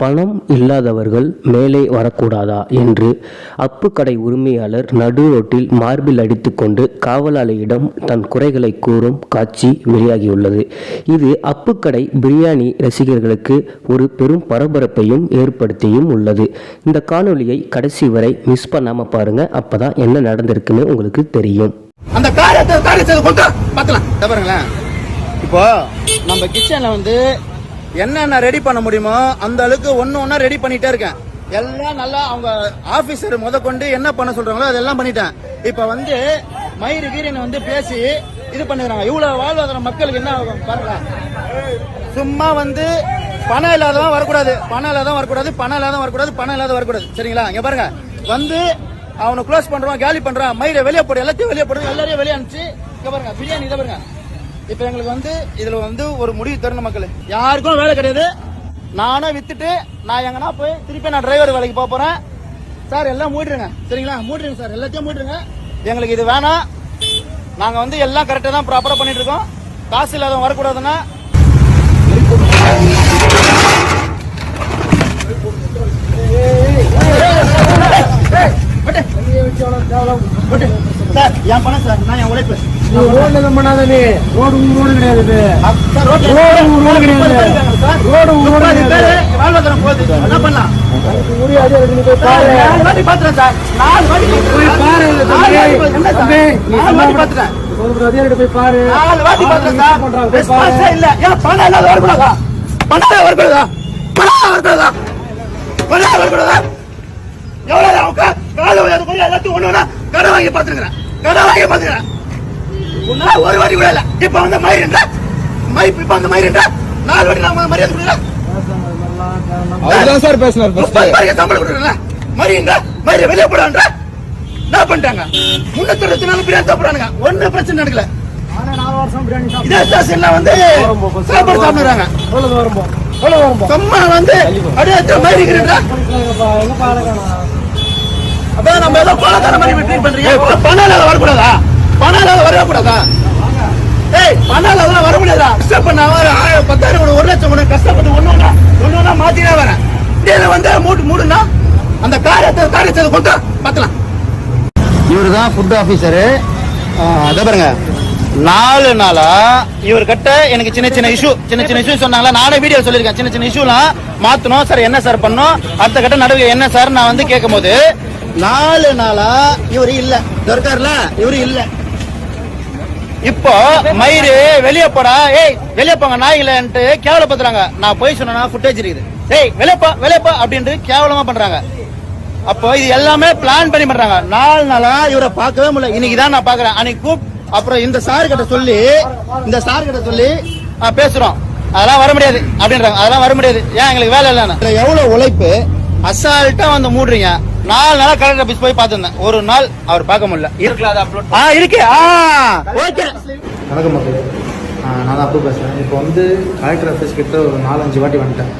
பணம் இல்லாதவர்கள் மேலே வரக்கூடாதா? என்று அப்பு கடை உரிமையாளர் நடு ரோட்டில் மார்பில் அடித்துக்கொண்டு காவலாளியிடம் தன் குறைகளை கூறும் காட்சி வெளியாகியுள்ளது. இது அப்பு கடை பிரியாணி ரசிகர்களுக்கு ஒரு பெரும் பரபரப்பையும் ஏற்படுத்தியும் உள்ளது. இந்த காணொலியை கடைசி வரை மிஸ் பண்ணாம பாருங்க. அப்பதான் என்ன நடந்திருக்குன்னு உங்களுக்கு தெரியும். அந்த காரியத்தை காரியத்தை கொண்டு பார்க்கலாம் இப்போ நம்ம கிச்சன்ல வந்து என்னென்ன ரெடி பண்ண முடியுமோ அந்த அளவுக்கு ஒண்ணு ஒண்ணா ரெடி பண்ணிட்டே இருக்கேன். எல்லாம் நல்லா அவங்க ஆபீசர் முத கொண்டு என்ன பண்ண சொல்றாங்களோ அதெல்லாம் பண்ணிட்டேன். இப்ப வந்து மயிறு கீரின்னு வந்து பேசி இது பண்ணிடுறாங்க. இவ்வளவு வாழ்வாதார மக்களுக்கு என்ன ஆகும் பாருங்க சும்மா வந்து பணம் இல்லாதவன் வரக்கூடாது. பணம் இல்லாதவன் வரக்கூடாது. பணம் இல்லாதவன் வரக்கூடாது. பணம் இல்லாத வரக்கூடாது. சரிங்களா? இங்க பாருங்க. வந்து அவனை க்ளோஸ் பண்றான் காலி பண்றான். மயிரை வெளியே போடு. எல்லாத்தையும் வெளியே போடுறது எல்லாரையும் வெளியே அனுப்பிச்சு இங்க பாருங்க. பிரியாணி இதை பாருங்க. இப்ப எங்களுக்கு வந்து இதுல வந்து ஒரு முடிவு தரணும் மக்கள். யாருக்கும் வேலை கிடையாது. நானும் வித்துட்டு நான் எங்கன்னா போய் திருப்பி நான் டிரைவர் வேலைக்கு போக போறேன். சார் எல்லாம் மூடிடுங்க. சரிங்களா? மூடிடுங்க சார். எல்லாத்தையும் மூடிடுங்க. எங்களுக்கு இது வேணாம். நாங்க வந்து எல்லாம் கரெக்டா தான் ப்ராப்பரா பண்ணிட்டு இருக்கோம். காசு இல்லாதவன் வரக்கூடாதுன்னா. சார் என் பணம் சார் நான் என் உழைப்பு. ரோடு எதுவும் பண்ணாத நீ. ரோடு உங்க ரோடு கிடையாது ரோடு உங்க ரோடு கிடையாது. ரோடு உங்க ரோடு கிடையாது. வாழ்வாதாரம் போகுது. என்ன பண்ணலாம்? போய் பாரு எவ்வளவு அவங்க காலை எல்லாத்தையும் ஒண்ணு கடன் வாங்கி பாத்துருக்கிறேன் கடன் வாங்கி பாத்துக்கிறேன் உன்னால ஒரு வாட்டி கூட இல்ல. இப்ப வந்து மயிருன்ற மய் இப்ப வந்து மயிருன்ற நாலு வாட்டி நான் மரியாதை கொடுக்கல அவர்தான் சார் பேசினார். முப்பது பேருக்கு சம்பளம் கொடுக்குறேன்ல. மரியுங்க மரிய வெளியே போடான்ற? என்ன பண்ணிட்டாங்க? முன்னூத்தி அறுபத்தி நாலு பிரியாணி சாப்பிடுறானுங்க. ஒண்ணு பிரச்சனை நடக்கல. இதே ஸ்டேஷன்ல வந்து சாப்பாடு சாப்பிடுறாங்க. சும்மா வந்து அப்படியே மயிருக்கிறா எங்கப்பா எங்கப்பா நம்ம ஏதோ கொலக்கார மாதிரி ட்ரீட் பண்றீங்க? பணம் இல்லாத வரக்கூடாதா? பணம் இல்லாத வரக்கூடாதா ஏய் பணம் இல்லாத வர முடியாதா கஷ்டப்பட்ட ஆயிரம் பத்தாயிரம் கூட ஒரு லட்சம் கூட கஷ்டப்பட்டு ஒண்ணு ஒண்ணா ஒண்ணு ஒண்ணா மாத்தினே வரேன். இதுல வந்து மூட்டு மூடுனா அந்த காரியத்தை காரியத்தை கொண்டு பார்க்கலாம் இவர் தான் ஃபுட் ஆஃபீஸரு அதை பாருங்க. நாலு நாளா இவர் கிட்ட எனக்கு சின்ன சின்ன இஷ்யூ சின்ன சின்ன இஷ்யூ சொன்னாங்களா? நானே வீடியோ சொல்லியிருக்கேன். சின்ன சின்ன இஷ்யூலாம் மாத்தணும். சார் என்ன சார் பண்ணும் அடுத்த கட்ட நடவடிக்கை என்ன சார் நான் வந்து கேட்கும் போது நாலு நாளா இவர் இல்ல. இருக்காருல இவரு இல்ல. இப்போ மயிறு வெளியே போடா. ஏய் வெளியே போங்க நாய்களன்ட்டு கேவலப்படுத்துறாங்க. நான் போய் சொன்னா ஃபுட்டேஜ் இருக்குது. ஏய் வெளியே போ வெளியே போ அப்படின்ட்டு கேவலமா பண்றாங்க. அப்போ இது எல்லாமே பிளான் பண்ணி பண்றாங்க. நாலு நாளா இவரை பார்க்கவே முடியல. இன்னைக்கு தான் நான் பாக்குறேன் அன்னைக்கு கூப் அப்புறம் இந்த சார் கிட்ட சொல்லி இந்த சார் கிட்ட சொல்லி பேசுறோம். அதெல்லாம் வர முடியாது அப்படின்றாங்க. அதெல்லாம் வர முடியாது. ஏன் எங்களுக்கு வேலை இல்லைன்னு. எவ்வளவு உழைப்பு? அசால்ட்டா வந்து மூடுறீங்க. நாலு நாளா கலெக்டர் ஆபீஸ் போய் பார்த்திருந்தேன். ஒரு நாள் அவர் பார்க்க முடியல. ஆ இருக்கு. ஆ. ஓகே. வணக்கம் மக்களே. நான் தான் அப்பு பேசுகிறேன் இப்போ வந்து கலெக்டர் ஆஃபீஸ் கிட்ட ஒரு நாலஞ்சு வாட்டி வந்துட்டேன்.